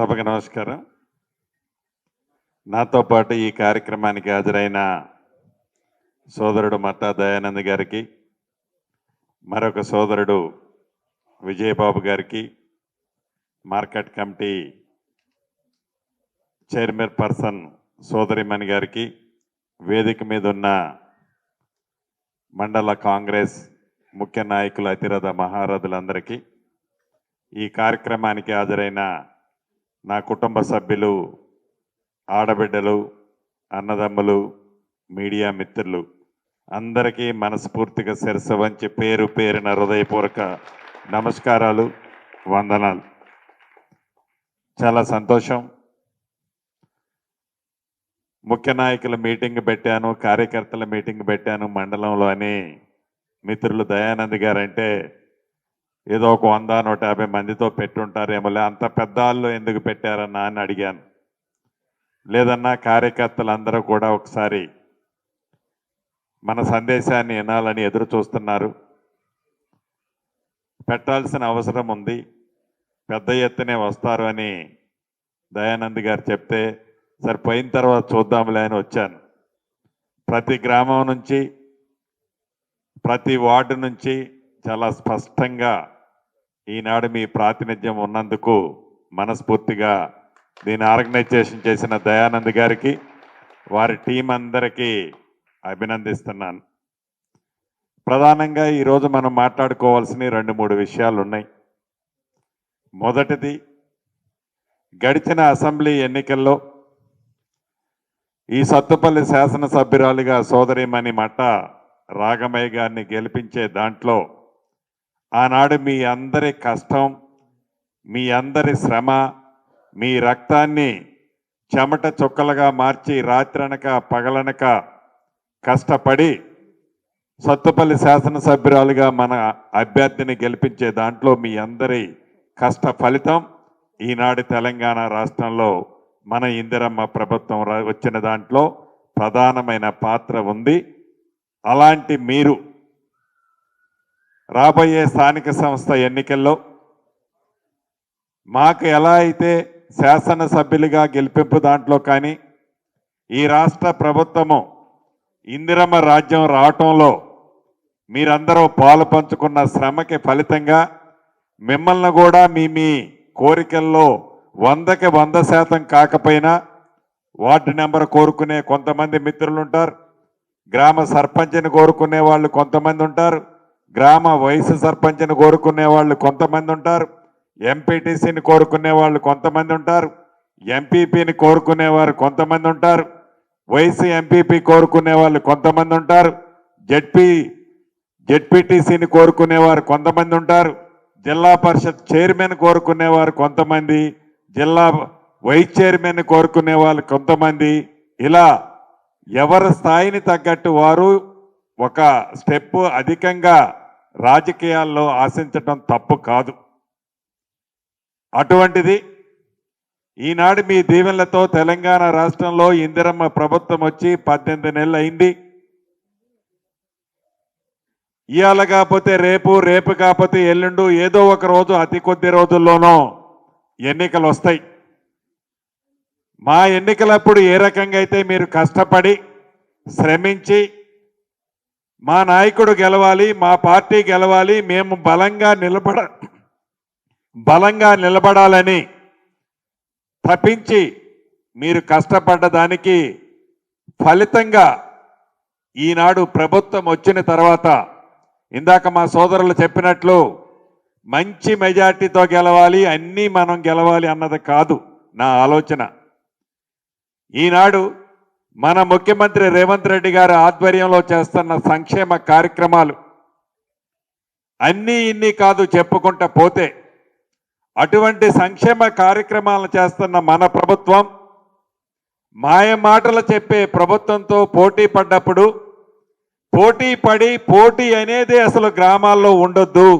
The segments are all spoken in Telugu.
సభకు నమస్కారం. నాతో పాటు ఈ కార్యక్రమానికి హాజరైన సోదరుడు మట్టా దయానంద్ గారికి మరొక సోదరుడు విజయబాబు గారికి మార్కెట్ కమిటీ చైర్మన్ పర్సన్ సోదరిమణి గారికి వేదిక మీద ఉన్న మండల కాంగ్రెస్ ముఖ్య నాయకుల అతిరథ మహారథులందరికీ ఈ కార్యక్రమానికి హాజరైన నా కుటుంబ సభ్యులు ఆడబిడ్డలు అన్నదమ్ములు మీడియా మిత్రులు అందరికీ మనస్ఫూర్తిగా శిరస వంచి పేరు పేరిన హృదయపూర్వక నమస్కారాలు వందనాలు. చాలా సంతోషం. ముఖ్య నాయకుల మీటింగ్ పెట్టాను కార్యకర్తల మీటింగ్ పెట్టాను మండలంలో అని మిత్రులు దయానంద్ గారంటే ఏదో ఒక వంద నూట యాభై మందితో పెట్టుంటారేమోలే అంత పెద్ద వాళ్ళు ఎందుకు పెట్టారన్నా అని అడిగాను. లేదన్నా కార్యకర్తలందరూ కూడా ఒకసారి మన సందేశాన్ని వినాలని ఎదురు చూస్తున్నారు. పెట్టాల్సిన అవసరం ఉంది పెద్ద ఎత్తునే వస్తారు అని దయానంద్ గారు చెప్తే సరిపోయిన తర్వాత చూద్దాంలే అని వచ్చాను. ప్రతి గ్రామం నుంచి ప్రతి వార్డు నుంచి చాలా స్పష్టంగా ఈనాడు మీ ప్రాతినిధ్యం ఉన్నందుకు మనస్ఫూర్తిగా దీని ఆర్గనైజేషన్ చేసిన దయానంద్ గారికి వారి టీం అందరికీ అభినందిస్తున్నాను. ప్రధానంగా ఈరోజు మనం మాట్లాడుకోవాల్సిన రెండు మూడు విషయాలు ఉన్నాయి మొదటిది గడిచిన అసెంబ్లీ ఎన్నికల్లో ఈ సత్తుపల్లి శాసనసభ్యురాలిగా సోదరిమణి మట్ట రాగమయ్య గారిని గెలిపించే దాంట్లో ఆనాడు మీ అందరి కష్టం మీ అందరి శ్రమ మీ రక్తాన్ని చెమట చుక్కలుగా మార్చి రాత్రనక పగలనక కష్టపడి సత్తుపల్లి శాసనసభ్యురాలుగా మన అభ్యర్థిని గెలిపించే దాంట్లో మీ అందరి కష్ట ఫలితం ఈనాడు తెలంగాణ రాష్ట్రంలో మన ఇందిరమ్మ ప్రభుత్వం వచ్చిన దాంట్లో ప్రధానమైన పాత్ర ఉంది. అలాంటి మీరు రాబోయే స్థానిక సంస్థ ఎన్నికల్లో మాకు ఎలా అయితే శాసనసభ్యులుగా గెలిపింపు దాంట్లో కానీ ఈ రాష్ట్ర ప్రభుత్వము ఇందిరమ్మ రాజ్యం రావటంలో మీరందరూ పాలు పంచుకున్న శ్రమకి ఫలితంగా మిమ్మల్ని కూడా మీ మీ కోరికల్లో వందకి వంద శాతం కాకపోయినా వార్డు నెంబర్ కోరుకునే కొంతమంది మిత్రులు ఉంటారు గ్రామ సర్పంచ్ని కోరుకునే వాళ్ళు కొంతమంది ఉంటారు. గ్రామ వయసు సర్పంచ్ని కోరుకునే వాళ్ళు కొంతమంది ఉంటారు ఎంపీటీసీని కోరుకునే వాళ్ళు కొంతమంది ఉంటారు ఎంపీపీని కోరుకునేవారు కొంతమంది ఉంటారు వయసు ఎంపీపీ కోరుకునే వాళ్ళు కొంతమంది ఉంటారు జడ్పీ జెడ్పీటీసీని కోరుకునేవారు కొంతమంది ఉంటారు జిల్లా పరిషత్ చైర్మన్ కోరుకునేవారు కొంతమంది జిల్లా వైస్ చైర్మన్ కోరుకునే వాళ్ళు కొంతమంది. ఇలా ఎవరి స్థాయిని తగ్గట్టు వారు ఒక స్టెప్ అధికంగా రాజకీయాల్లో ఆశించటం తప్పు కాదు. అటువంటిది ఈనాడు మీ దీవెనలతో తెలంగాణ రాష్ట్రంలో ఇందిరమ్మ ప్రభుత్వం వచ్చి పద్దెనిమిది నెలలు అయింది. ఇవాళ కాకపోతే రేపు రేపు కాకపోతే ఎల్లుండు ఏదో ఒక రోజు అతి కొద్ది రోజుల్లోనో ఎన్నికలు వస్తాయి. మా ఎన్నికలప్పుడు ఏ రకంగా అయితే మీరు కష్టపడి శ్రమించి మా నాయకుడు గెలవాలి మా పార్టీ గెలవాలి మేము బలంగా నిలబడ బలంగా నిలబడాలని తప్పించి మీరు కష్టపడ్డ దానికి ఫలితంగా ఈనాడు ప్రభుత్వం వచ్చిన తర్వాత ఇందాక మా సోదరులు చెప్పినట్లు మంచి మెజార్టీతో గెలవాలి అన్నీ మనం గెలవాలి అన్నది కాదు నా ఆలోచన. ఈనాడు మన ముఖ్యమంత్రి రేవంత్ రెడ్డి గారి ఆధ్వర్యంలో చేస్తున్న సంక్షేమ కార్యక్రమాలు అన్నీ ఇన్ని కాదు చెప్పుకుంటా పోతే అటువంటి సంక్షేమ కార్యక్రమాలను చేస్తున్న మన ప్రభుత్వం మాయ మాటలు చెప్పే ప్రభుత్వంతో పోటీ పడ్డప్పుడు పోటీ పడి పోటీ అనేది అసలు గ్రామాల్లో ఉండొద్దు.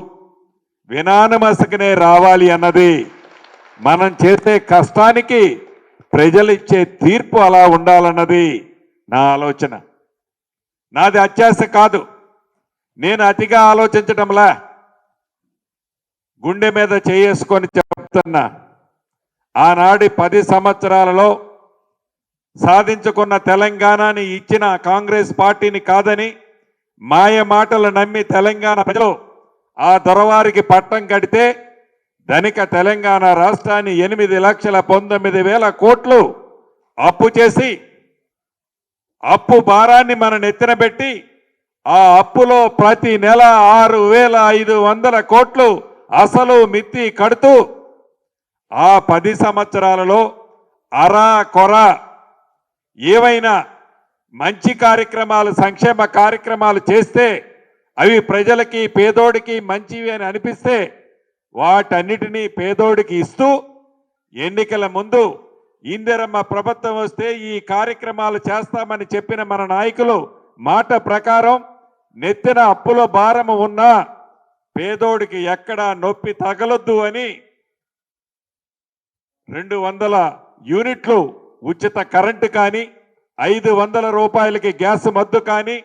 వినానమసకనే రావాలి అన్నది మనం చేసే కష్టానికి ప్రజలు ఇచ్చే తీర్పు అలా ఉండాలన్నది నా ఆలోచన. నాది అత్యాశ కాదు. నేను అతిగా ఆలోచించటంలా గుండె మీద చేసుకొని చెప్తున్నా ఆనాడి పది సంవత్సరాలలో సాధించుకున్న తెలంగాణని ఇచ్చిన కాంగ్రెస్ పార్టీని కాదని మాయ మాటలు నమ్మి తెలంగాణ ప్రజలు ఆ దొరవారికి పట్టం కడితే ధనిక తెలంగాణ రాష్ట్రాన్ని ఎనిమిది లక్షల పంతొమ్మిది వేల కోట్లు అప్పు చేసి అప్పు భారాన్ని మన నెత్తిన పెట్టి ఆ అప్పులో ప్రతి నెల ఆరు వేల ఐదు వందల కోట్లు అసలు మిత్తి కడుతూ ఆ పది సంవత్సరాలలో అరా కొర ఏవైనా మంచి కార్యక్రమాలు సంక్షేమ కార్యక్రమాలు చేస్తే అవి ప్రజలకి పేదోడికి మంచివి అని అనిపిస్తే వాటన్నిటినీ పేదోడికి ఇస్తూ ఎన్నికల ముందు ఇందిరమ్మ ప్రభుత్వం వస్తే ఈ కార్యక్రమాలు చేస్తామని చెప్పిన మన నాయకులు మాట ప్రకారం నెత్తిన అప్పుల భారము ఉన్నా పేదోడికి ఎక్కడా నొప్పి తగలొద్దు అని రెండు వందల యూనిట్లు ఉచిత కరెంటు కానీ ఐదు వందల రూపాయలకి గ్యాస్ మద్దు కానీ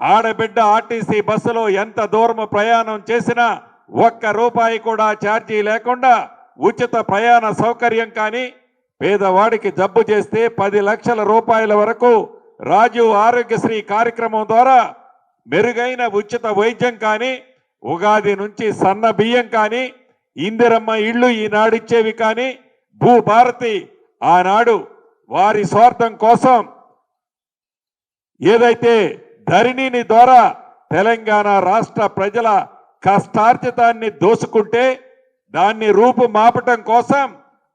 ఆడబిడ్డ ఆర్టీసీ బస్సులో ఎంత దూరం ప్రయాణం చేసినా ఒక్క రూపాయి కూడా ఛార్జీ లేకుండా ఉచిత ప్రయాణ సౌకర్యం కానీ పేదవాడికి జబ్బు చేస్తే పది లక్షల రూపాయల వరకు రాజు ఆరోగ్యశ్రీ కార్యక్రమం ద్వారా మెరుగైన ఉచిత వైద్యం కానీ ఉగాది నుంచి సన్న బియ్యం కానీ ఇందిరమ్మ ఇళ్ళు ఈనాడిచ్చేవి కానీ భూభారతి ఆనాడు వారి స్వార్థం కోసం ఏదైతే ధరణిని ద్వారా తెలంగాణ రాష్ట్ర ప్రజల కష్టార్జితాన్ని దోసుకుంటే దాన్ని రూపు మాపటం కోసం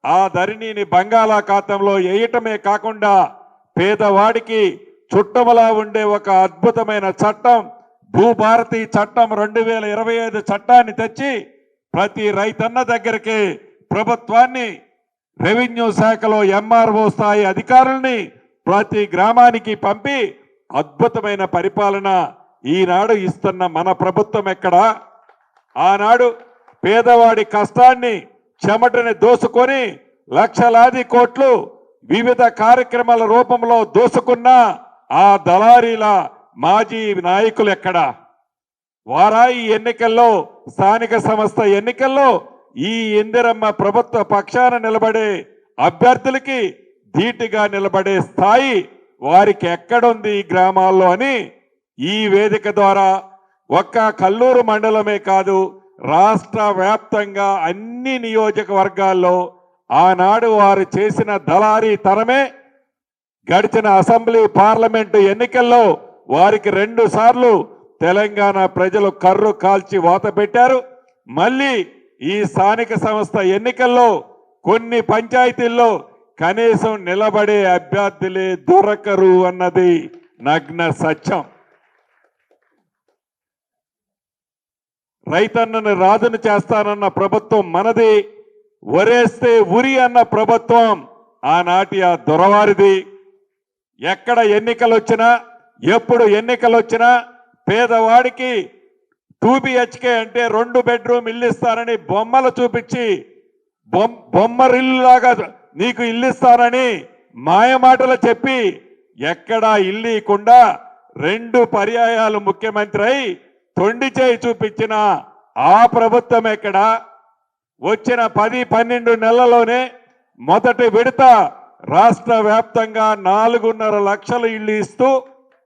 ఆ ధరణిని బంగాళాఖాతంలో వేయటమే కాకుండా పేదవాడికి చుట్టములా ఉండే ఒక అద్భుతమైన చట్టం భూభారతి చట్టం రెండు వేల ఇరవై ఐదు చట్టాన్ని తెచ్చి ప్రతి రైతన్న దగ్గరికి ప్రభుత్వాన్ని రెవెన్యూ శాఖలో ఎంఆర్ఓ స్థాయి అధికారుల్ని ప్రతి గ్రామానికి పంపి అద్భుతమైన పరిపాలన ఈనాడు ఇస్తున్న మన ప్రభుత్వం ఎక్కడా? ఆనాడు పేదవాడి కష్టాన్ని చెమటని దోసుకొని లక్షలాది కోట్లు వివిధ కార్యక్రమాల రూపంలో దోసుకున్న ఆ దళారీల మాజీ నాయకులు ఎక్కడా? వారా ఈ ఎన్నికల్లో స్థానిక సంస్థ ఎన్నికల్లో ఈ ఇందిరమ్మ ప్రభుత్వ పక్షాన నిలబడే అభ్యర్థులకి ధీటుగా నిలబడే స్థాయి వారికి ఎక్కడుంది ఈ గ్రామాల్లో అని ఈ వేదిక ద్వారా ఒక్క కల్లూరు మండలమే కాదు రాష్ట్ర వ్యాప్తంగా అన్ని నియోజకవర్గాల్లో ఆనాడు వారు చేసిన దళారీ తరమే గడిచిన అసెంబ్లీ పార్లమెంటు ఎన్నికల్లో వారికి రెండు సార్లు తెలంగాణ ప్రజలు కర్రు కాల్చి వాత పెట్టారు. మళ్ళీ ఈ స్థానిక సంస్థ ఎన్నికల్లో కొన్ని పంచాయతీల్లో కనీసం నిలబడే అభ్యర్థులే దొరకరు అన్నది నగ్న సత్యం. రైతన్నను రాజును చేస్తానన్న ప్రభుత్వం మనది ఒరేస్తే ఉరి అన్న ప్రభుత్వం ఆనాటి ఆ దొరవారిది. ఎక్కడ ఎన్నికలు వచ్చినా ఎప్పుడు ఎన్నికలు వచ్చినా పేదవాడికి టూ బిహెచ్కే అంటే రెండు బెడ్రూమ్ ఇల్లు ఇస్తారని బొమ్మలు చూపించి బొమ్ బొమ్మరిల్లులాగా నీకు ఇల్లు ఇస్తారని మాయమాటలు చెప్పి ఎక్కడా ఇల్లు ఇవ్వకుండా రెండు పర్యాయాలు ముఖ్యమంత్రి అయి తొండి చేయి చూపించిన ఆ ప్రభుత్వం ఎక్కడ? వచ్చిన పది పన్నెండు నెలల్లోనే మొదటి విడత రాష్ట్ర వ్యాప్తంగా నాలుగున్నర లక్షల ఇళ్ళు ఇస్తూ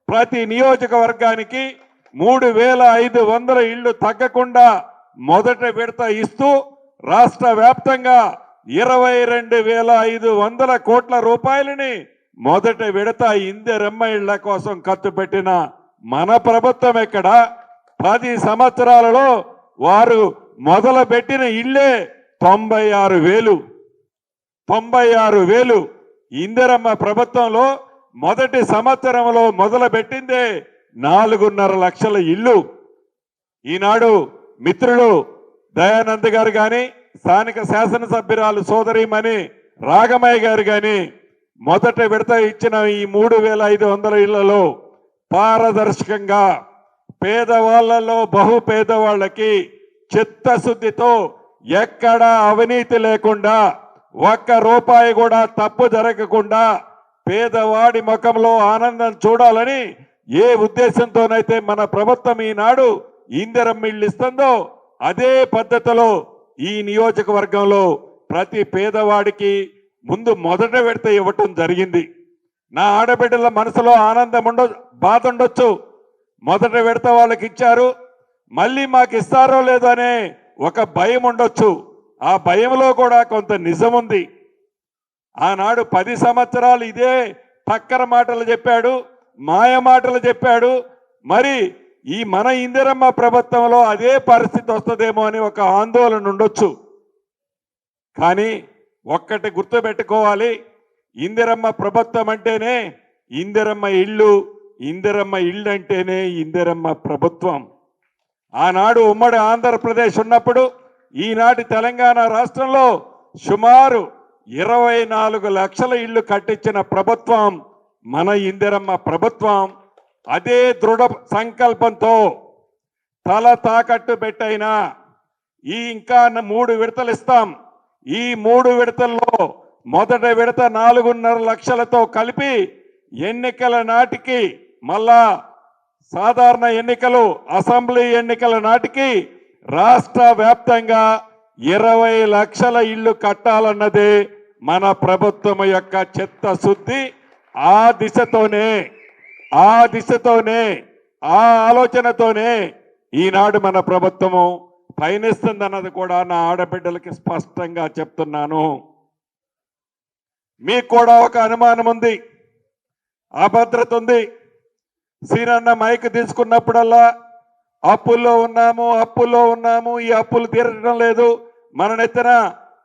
ప్రతి నియోజకవర్గానికి మూడు వేల ఐదు వందల ఇళ్ళు తగ్గకుండా మొదటి విడత ఇస్తూ రాష్ట్ర వ్యాప్తంగా ఇరవై రెండు వేల ఐదు వందల కోట్ల రూపాయలని మొదటి విడత ఇందిరమ్మ ఇళ్ళ కోసం ఖర్చు పెట్టిన మన ప్రభుత్వం ఎక్కడ? పది సంవత్సరాలలో వారు మొదలు పెట్టిన ఇల్లే తొంభై ఆరు వేలు. తొంభై ఆరు వేలు. ఇందిరమ్మ ప్రభుత్వంలో మొదటి సంవత్సరంలో మొదలు పెట్టిందే నాలుగున్నర లక్షల ఇల్లు. ఈనాడు మిత్రులు దయానంద్ గారు కానీ స్థానిక శాసనసభ్యురాలు సోదరిమణి రాగమయ్య గారు కానీ మొదట విడత ఇచ్చిన ఈ మూడు వేల ఐదు వందల ఇళ్ళలో పారదర్శకంగా పేదవాళ్ళలో బహు పేదవాళ్ళకి చిత్తశుద్ధితో ఎక్కడా అవినీతి లేకుండా ఒక్క రూపాయి కూడా తప్పు జరగకుండా పేదవాడి ముఖంలో ఆనందం చూడాలని ఏ ఉద్దేశంతోనైతే మన ప్రభుత్వం ఈనాడు ఇందిరం ఇల్లు ఇస్తుందో అదే పద్ధతిలో ఈ నియోజకవర్గంలో ప్రతి పేదవాడికి ముందు మొదట విడత ఇవ్వటం జరిగింది. నా ఆడబిడ్డల మనసులో ఆనందం ఉండ బాధ ఉండొచ్చు. మొదట విడత వాళ్ళకి ఇచ్చారు. మళ్ళీ మాకు ఇస్తారో లేదో అనే ఒక భయం ఉండొచ్చు. ఆ భయంలో కూడా కొంత నిజం ఉంది. ఆనాడు పది సంవత్సరాలు ఇదే టక్కర మాటలు చెప్పాడు మాయ మాటలు చెప్పాడు. మరి ఈ మన ఇందిరమ్మ ప్రభుత్వంలో అదే పరిస్థితి వస్తుందేమో అని ఒక ఆందోళన ఉండొచ్చు. కానీ ఒక్కటి గుర్తుపెట్టుకోవాలి. ఇందిరమ్మ ప్రభుత్వం అంటేనే ఇందిరమ్మ ఇల్లు ఇందిరమ్మ ఇల్లు అంటేనే ఇందిరమ్మ ప్రభుత్వం. ఆనాడు ఉమ్మడి ఆంధ్రప్రదేశ్ ఉన్నప్పుడు ఈనాటి తెలంగాణ రాష్ట్రంలో సుమారు ఇరవై నాలుగు లక్షల ఇళ్ళు కట్టించిన ప్రభుత్వం మన ఇందిరమ్మ ప్రభుత్వం. అదే దృఢ సంకల్పంతో తల తాకట్టు పెట్టైనా ఈ ఇంకా మూడు విడతలు ఇస్తాం ఈ మూడు విడతల్లో మొదటి విడత నాలుగున్నర లక్షలతో కలిపి ఎన్నికల నాటికి మళ్ళా సాధారణ ఎన్నికలు అసెంబ్లీ ఎన్నికల నాటికి రాష్ట్ర వ్యాప్తంగా ఇరవై లక్షల ఇళ్ళు కట్టాలన్నదే మన ప్రభుత్వం యొక్క చిత్తశుద్ధి. ఆ దిశతోనే ఆ దిశతోనే ఆ ఆలోచనతోనే ఈనాడు మన ప్రభుత్వము పయనిస్తుందన్నది కూడా నా ఆడబిడ్డలకి స్పష్టంగా చెప్తున్నాను. మీకు కూడా ఒక అనుమానం ఉంది అభద్రత ఉంది. సీనన్న మైక్ తీసుకున్నప్పుడల్లా అప్పుల్లో ఉన్నాము అప్పుల్లో ఉన్నాము ఈ అప్పులు తీరడం లేదు. మన నెత్తన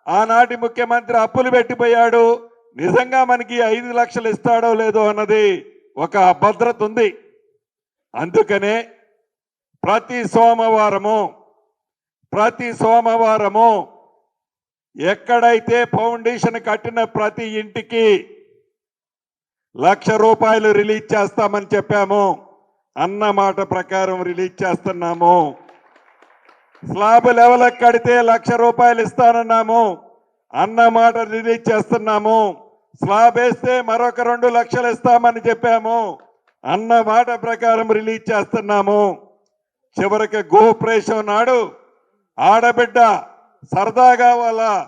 ఆనాటి ముఖ్యమంత్రి అప్పులు పెట్టిపోయాడు. నిజంగా మనకి ఐదు లక్షలు ఇస్తాడో లేదో అన్నది ఒక అభద్రత ఉంది. అందుకనే ప్రతి సోమవారము ప్రతి సోమవారము ఎక్కడైతే ఫౌండేషన్ కట్టిన ప్రతి ఇంటికి లక్ష రూపాయలు రిలీజ్ చేస్తామని చెప్పాము. అన్న మాట ప్రకారం రిలీజ్ చేస్తున్నాము. స్లాబ్ లెవెల్ కడితే లక్ష రూపాయలు ఇస్తానన్నాము. అన్న మాట రిలీజ్ చేస్తున్నాము. స్లాబ్ వేస్తే మరొక రెండు లక్షలు ఇస్తామని చెప్పాము. అన్న మాట ప్రకారం రిలీజ్ చేస్తున్నాము. చివరికి గోప్రేషం నాడు ఆడబిడ్డ సరదాగా వాళ్ళ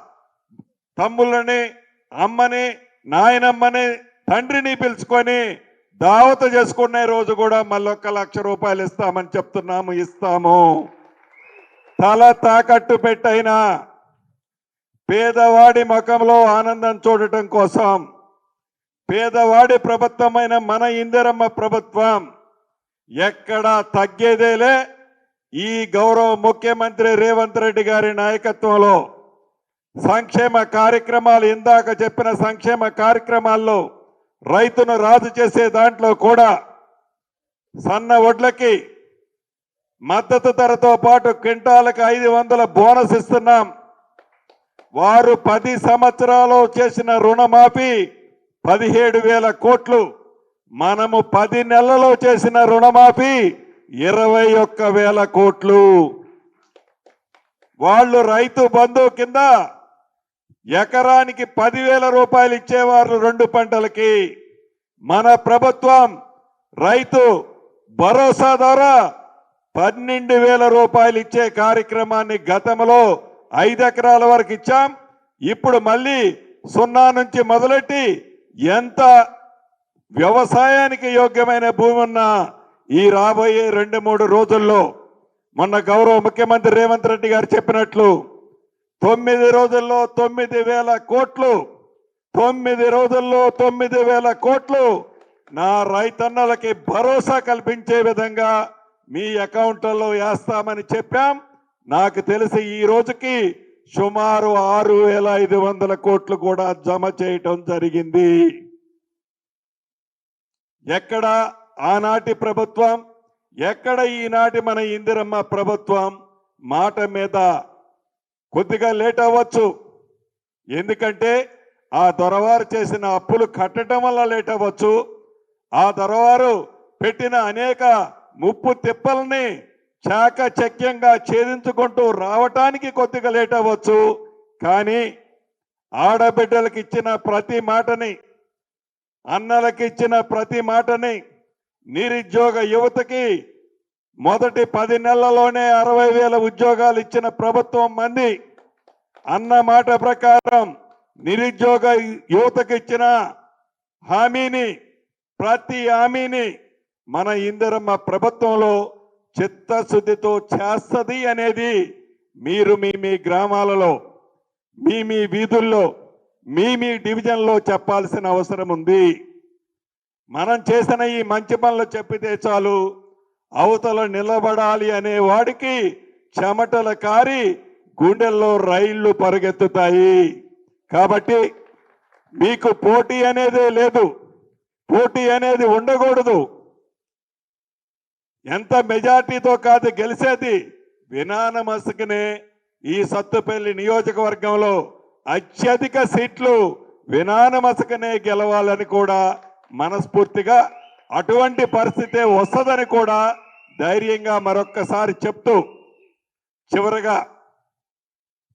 తమ్ముళ్ళని అమ్మని నాయనమ్మని తండ్రిని పిలుచుకొని దావత చేసుకునే రోజు కూడా మళ్ళొక్క లక్ష రూపాయలు ఇస్తామని చెప్తున్నాము ఇస్తాము. తల తాకట్టు పెట్టైనా పేదవాడి ముఖంలో ఆనందం చూడటం కోసం పేదవాడి ప్రభుత్వమైన మన ఇందిరమ్మ ప్రభుత్వం ఎక్కడా తగ్గేదేలే. ఈ గౌరవ ముఖ్యమంత్రి రేవంత్ రెడ్డి గారి నాయకత్వంలో సంక్షేమ కార్యక్రమాలు ఇందాక చెప్పిన సంక్షేమ కార్యక్రమాల్లో రైతును రాజు చేసే దాంట్లో కూడా సన్న వడ్లకి మద్దతు ధరతో పాటు క్వింటాలకు ఐదు వందల బోనస్ ఇస్తున్నాం. వారు పది సంవత్సరాలు చేసిన రుణమాఫీ పదిహేడు వేల కోట్లు. మనము పది నెలలో చేసిన రుణమాఫీ ఇరవై ఒక్క వేల కోట్లు. వాళ్ళు రైతు బంధువు కింద ఎకరానికి పదివేల రూపాయలు ఇచ్చేవారు రెండు పంటలకి. మన ప్రభుత్వం రైతు భరోసా ద్వారా పన్నెండు వేల రూపాయలు ఇచ్చే కార్యక్రమాన్ని గతంలో ఐదు ఎకరాల వరకు ఇచ్చాం. ఇప్పుడు మళ్ళీ సున్నా నుంచి మొదలెట్టి ఎంత వ్యవసాయానికి యోగ్యమైన భూమి ఉన్నా ఈ రాబోయే రెండు మూడు రోజుల్లో మొన్న గౌరవ ముఖ్యమంత్రి రేవంత్ రెడ్డి గారు చెప్పినట్లు తొమ్మిది రోజుల్లో తొమ్మిది వేల కోట్లు. తొమ్మిది రోజుల్లో తొమ్మిది వేల కోట్లు. నా రైతన్నలకి భరోసా కల్పించే విధంగా మీ అకౌంట్లలో వేస్తామని చెప్పాం. నాకు తెలిసి ఈ రోజుకి సుమారు ఆరు వేల ఐదు వందల కోట్లు కూడా జమ చేయటం జరిగింది. ఎక్కడ ఆనాటి ప్రభుత్వం? ఎక్కడ ఈనాటి మన ఇందిరమ్మ ప్రభుత్వం? మాట మీద కొద్దిగా లేట్ అవ్వచ్చు. ఎందుకంటే ఆ దొరవారు చేసిన అప్పులు కట్టడం వల్ల లేట్ అవ్వచ్చు. ఆ దొరవారు పెట్టిన అనేక ముప్పు తిప్పల్ని చాకచక్యంగా ఛేదించుకుంటూ రావటానికి కొద్దిగా లేట్ అవ్వచ్చు. కానీ ఆడబిడ్డలకు ఇచ్చిన ప్రతి మాటని అన్నలకు ఇచ్చిన ప్రతి మాటని నిరుద్యోగ యువతకి మొదటి పది నెలల్లోనే అరవై వేల ఉద్యోగాలు ఇచ్చిన ప్రభుత్వం మంది. అన్న మాట ప్రకారం నిరుద్యోగ యువతకు ఇచ్చిన హామీని ప్రతి హామీని మన ఇందిరమ్మ ప్రభుత్వంలో చిత్తశుద్ధితో చేస్తుంది అనేది మీరు మీ మీ గ్రామాలలో మీ మీ వీధుల్లో మీ మీ డివిజన్లో చెప్పాల్సిన అవసరం ఉంది. మనం చేసిన ఈ మంచి పనులు చెప్పితే చాలు. అవతల నిలబడాలి అనే వాడికి చెమటల కారి గుండెల్లో రైళ్ళు పరిగెత్తుతాయి. కాబట్టి మీకు పోటీ అనేదే లేదు. పోటీ అనేది ఉండకూడదు. ఎంత మెజార్టీతో కాదు గెలిచేది వినానమసుకునే ఈ సత్తుపల్లి నియోజకవర్గంలో అత్యధిక సీట్లు వినానమసకనే గెలవాలని కూడా మనస్ఫూర్తిగా అటువంటి పరిస్థితే వస్తుందని కూడా ధైర్యంగా మరొక్కసారి చెప్తూ చివరగా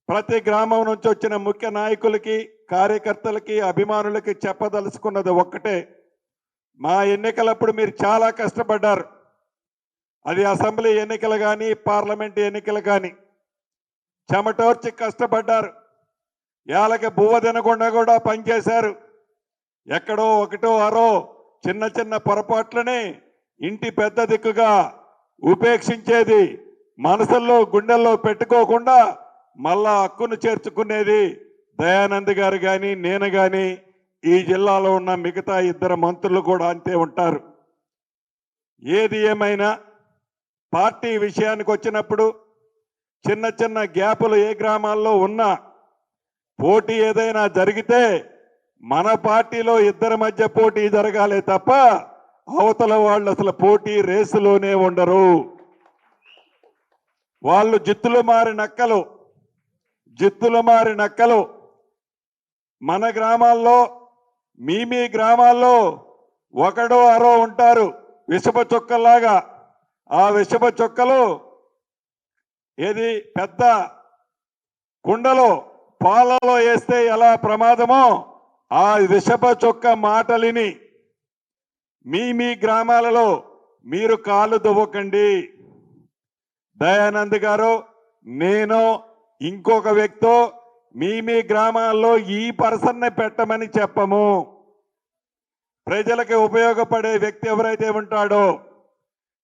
ప్రతి గ్రామం నుంచి వచ్చిన ముఖ్య నాయకులకి కార్యకర్తలకి అభిమానులకి చెప్పదలుచుకున్నది ఒక్కటే. మా ఎన్నికలప్పుడు మీరు చాలా కష్టపడ్డారు. అది అసెంబ్లీ ఎన్నికలు కానీ పార్లమెంట్ ఎన్నికలు కానీ చెమటోర్చి కష్టపడ్డారు. ఏళ్ళకి బువ్వ తినకుండా కూడా పనిచేశారు. ఎక్కడో ఒకటో అరో చిన్న చిన్న పొరపాట్లనే ఇంటి పెద్ద దిక్కుగా ఉపేక్షించేది మనసుల్లో గుండెల్లో పెట్టుకోకుండా మళ్ళా హక్కును చేర్చుకునేది దయానంద్ గారు కానీ నేను కానీ ఈ జిల్లాలో ఉన్న మిగతా ఇద్దరు మంత్రులు కూడా అంతే ఉంటారు. ఏది ఏమైనా పార్టీ విషయానికి వచ్చినప్పుడు చిన్న చిన్న గ్యాపులు ఏ గ్రామాల్లో ఉన్నా పోటీ ఏదైనా జరిగితే మన పార్టీలో ఇద్దరి మధ్య పోటీ జరగాలి తప్ప అవతల వాళ్ళు అసలు పోటీ రేసులోనే ఉండరు. వాళ్ళు జిత్తులు మారి నక్కలు జిత్తులు మారి నక్కలు. మన గ్రామాల్లో మీ మీ గ్రామాల్లో ఒకడో అరో ఉంటారు విషప చొక్కలాగా ఆ విషప చుక్కలు ఏది పెద్ద కుండలో పాలలో వేస్తే ఎలా ప్రమాదమో ఆ విషప చొక్క మాటలిని మీ మీ గ్రామాలలో మీరు కాళ్ళు దువ్వకండి. దయానంద్ గారు నేను ఇంకొక వ్యక్తో మీ మీ గ్రామాల్లో ఈ పర్సన్ని పెట్టమని చెప్పము. ప్రజలకు ఉపయోగపడే వ్యక్తి ఎవరైతే ఉంటాడో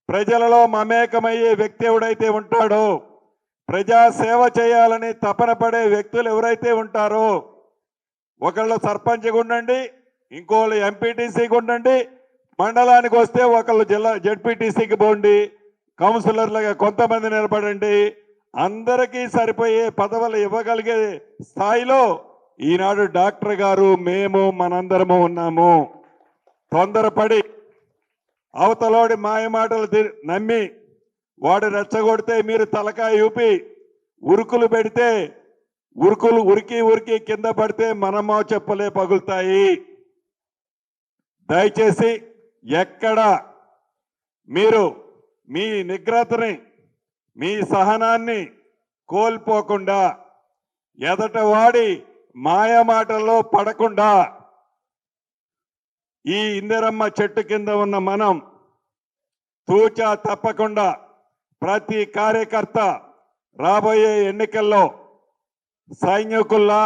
ప్రజలలో మమేకమయ్యే వ్యక్తి ఎవడైతే ఉంటాడో ప్రజా సేవ చేయాలని తపన పడే వ్యక్తులు ఎవరైతే ఉంటారో ఒకళ్ళు సర్పంచ్గా ఉండండి ఇంకోళ్ళు ఎంపీటీసీగా ఉండండి మండలానికి వస్తే ఒకళ్ళు జిల్లా జడ్పీటీసీకి పోండి కౌన్సిలర్లుగా కొంతమంది నిలబడండి అందరికీ సరిపోయే పదవులు ఇవ్వగలిగే స్థాయిలో ఈనాడు డాక్టర్ గారు మేము మనందరము ఉన్నాము. తొందరపడి అవతలోడి మాయమాటలు నమ్మి వాడు రెచ్చగొడితే మీరు తలకాయ ఊపి ఉరుకులు పెడితే ఉరుకులు ఉరికి ఉరికి కింద పడితే మనమో చెప్పలే పగులుతాయి. దయచేసి ఎక్కడ మీరు మీ నిగ్రతని మీ సహనాన్ని కోల్పోకుండా ఎదట వాడి మాయమాటల్లో పడకుండా ఈ ఇందిరమ్మ చెట్టు కింద ఉన్న మనం తూచా తప్పకుండా ప్రతి కార్యకర్త రాబోయే ఎన్నికల్లో సైనికుల్లా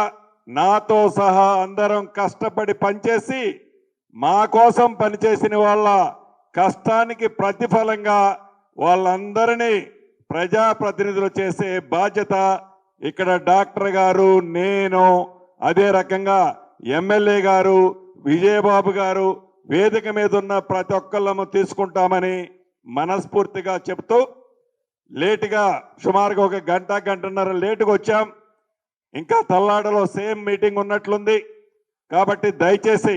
నాతో సహా అందరం కష్టపడి పనిచేసి మా కోసం పనిచేసిన వాళ్ళ కష్టానికి ప్రతిఫలంగా వాళ్ళందరినీ ప్రజాప్రతినిధులు చేసే బాధ్యత ఇక్కడ డాక్టర్ గారు నేను అదే రకంగా ఎమ్మెల్యే గారు విజయబాబు గారు వేదిక మీద ఉన్న ప్రతి ఒక్కళ్ళము తీసుకుంటామని మనస్ఫూర్తిగా చెప్తూ లేటుగా సుమారుగా ఒక గంట గంటన్నర లేటుగా వచ్చాం. ఇంకా తల్లాడలో సేమ్ మీటింగ్ ఉన్నట్లుంది. కాబట్టి దయచేసి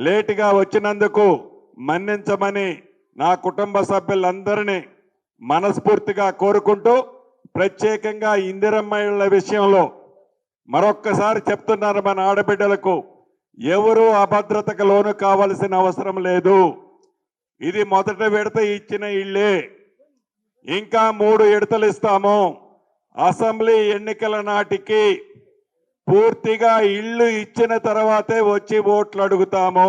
లేటుగా వచ్చినందుకు మన్నించమని నా కుటుంబ సభ్యులందరినీ మనస్ఫూర్తిగా కోరుకుంటూ ప్రత్యేకంగా ఇందిరమ్మల విషయంలో మరొక్కసారి చెప్తున్నారు మన ఆడబిడ్డలకు ఎవరు అభద్రతకు లోను కావాల్సిన అవసరం లేదు. ఇది మొదట విడత ఇచ్చిన ఇళ్ళే. ఇంకా మూడు విడతలు ఇస్తాము. అసెంబ్లీ ఎన్నికల నాటికి పూర్తిగా ఇల్లు ఇచ్చిన తర్వాతే వచ్చి ఓట్లు అడుగుతాము.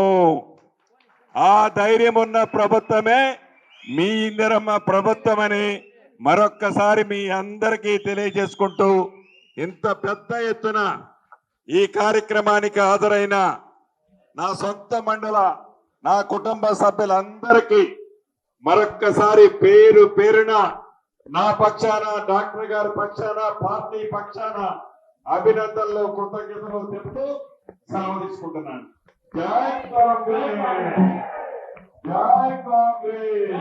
ఆ ధైర్యం ఉన్న ప్రభుత్వమే మీ ఇందిరమ్మ ప్రభుత్వం అని మరొక్కసారి మీ అందరికీ తెలియజేసుకుంటూ ఇంత పెద్ద ఎత్తున ఈ కార్యక్రమానికి హాజరైన నా సొంత మండల నా కుటుంబ సభ్యులందరికీ మరొక్కసారి పేరు పేరున నా పక్షాన డాక్టర్ గారి పక్షాన పార్టీ పక్షాన అభినందనలు కృతజ్ఞతలు చెప్తూ సెలవు తీసుకుంటున్నాను. జై కాంగ్రెస్! జై కాంగ్రెస్!